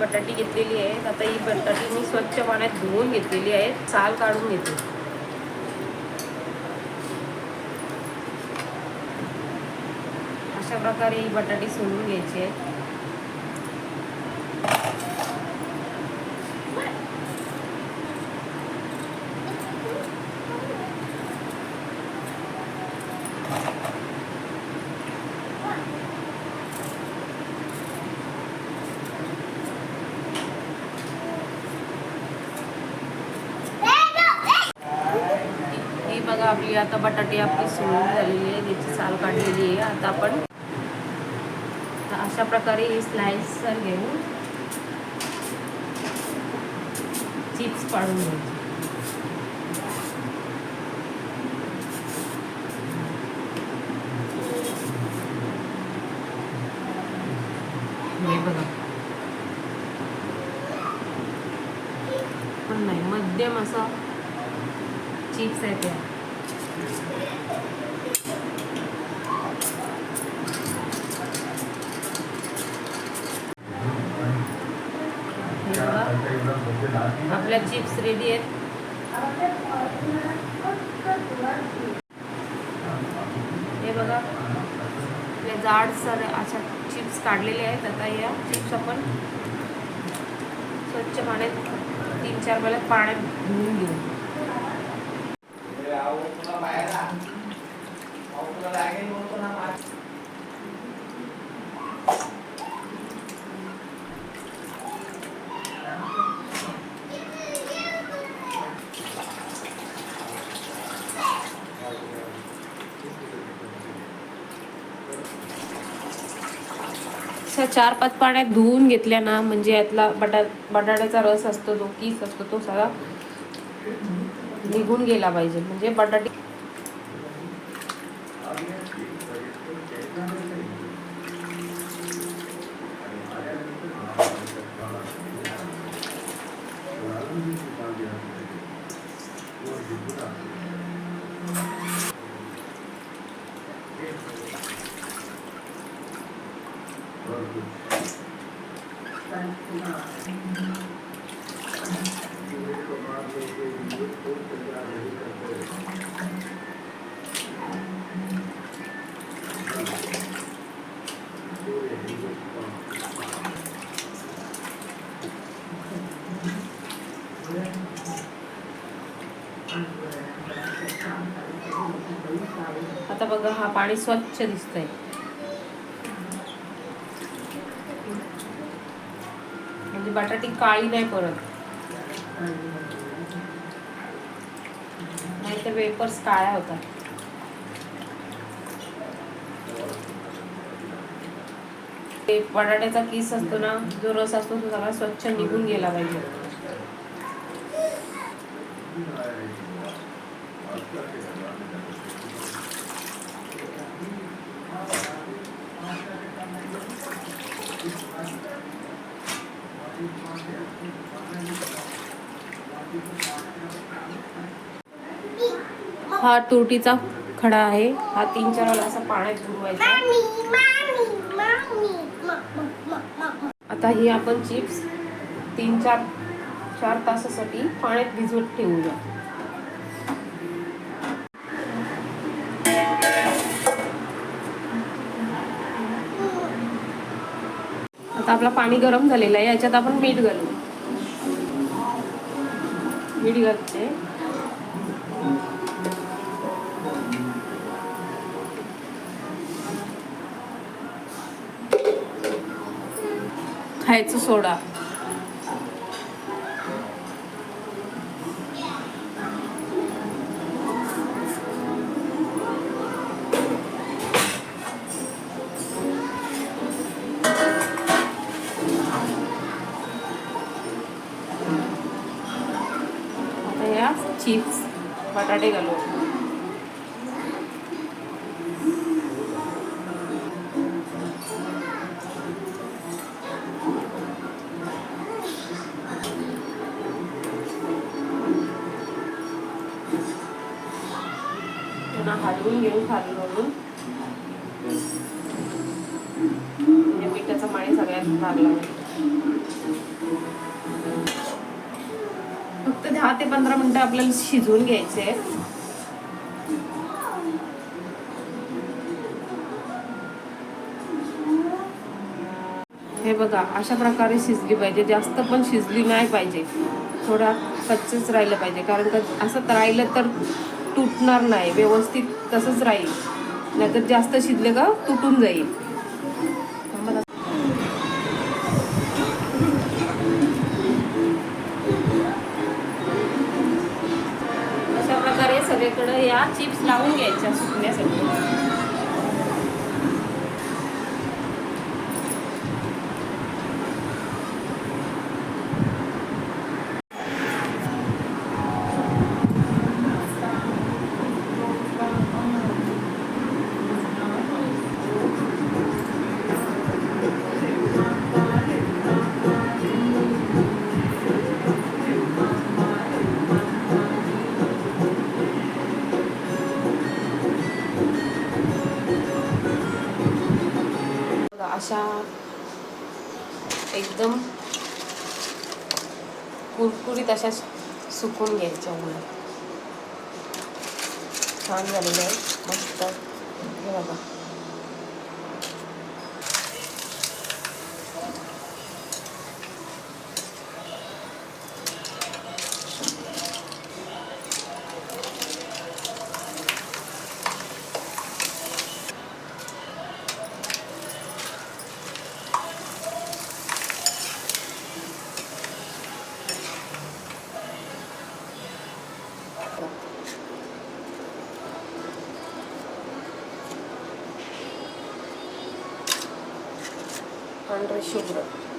बटाटी घेतलेली आहे. आता ही बटाटी मी स्वच्छ पाण्यात धुवून घेतलेली आहे. साल काढून घेते. अशा प्रकारे ही बटाटी सोडून घ्यायची आहे ही बघा आपली आता बटाटे आपली सोडून झालेली आहे त्याची साल काढलेली आहे. आता आपण अशा प्रकारे ही स्लाइसर घेऊन चिप्स पाडून घ्यायचे. बघा. पण नाही मध्यम असा चिप्स आहे त्या हे बघा. आपल्या चिप्स रेडी आहेत. हे बघा. आपल्या जाड सर अशा चिप्स काढलेले आहेत. आता या चिप्स आपण स्वच्छ पाण्यात तीन चार वेळा पाण्यात धुवून घेऊ. अशा चार पाच पाण्यात धुवून घेतल्या ना म्हणजे यातला बटा बटाट्याचा रस असतो जो कीस असतो तो सगळा निघून गेला पाहिजे. म्हणजे बटाटे आता बघा हा पाणी स्वच्छ दिसतंय. म्हणजे बटाटी काळी नाही परत. नाही तर वेपर्स काळ्या होतात. ते बटाट्याचा किस असतो ना जो रस असतो तो सगळा स्वच्छ निघून गेला पाहिजे. हा तुरटीचा खडा आहे. हा तीन चार वेळा असा पाण्यात बुडवायचा. आता ही आपण चिप्स तीन चार चार तासासाठी पाण्यात भिजवत ठेवूया. आता आपला पाणी गरम झालेलं आहे याच्यात आपण मीठ घालू. मीठ घालते. खायचं सोडा. चिप्स बटाटे घालू. पुन्हा हलवून घेऊन खाली म्हणून म्हणजे पिठाचा पाणी सगळ्यात लागला फक्त दहा ते पंधरा मिनटं आपल्याला शिजवून घ्यायचे हे बघा अशा प्रकारे शिजली पाहिजे. जास्त पण शिजली नाही पाहिजे. थोडा कच्चच राहिलं पाहिजे. कारण का असं राहिलं तर तुटणार नाही. व्यवस्थित तसंच राहील. नाहीतर जास्त शिजले का तुटून जाईल. या चिप्स लावून घ्यायच्या सुकण्यासाठी. अशा एकदम कुरकुरीत अशा सुकून घ्यायच्या मुलं. छान झालेलं आहे. मस्त. Andrei Subrov.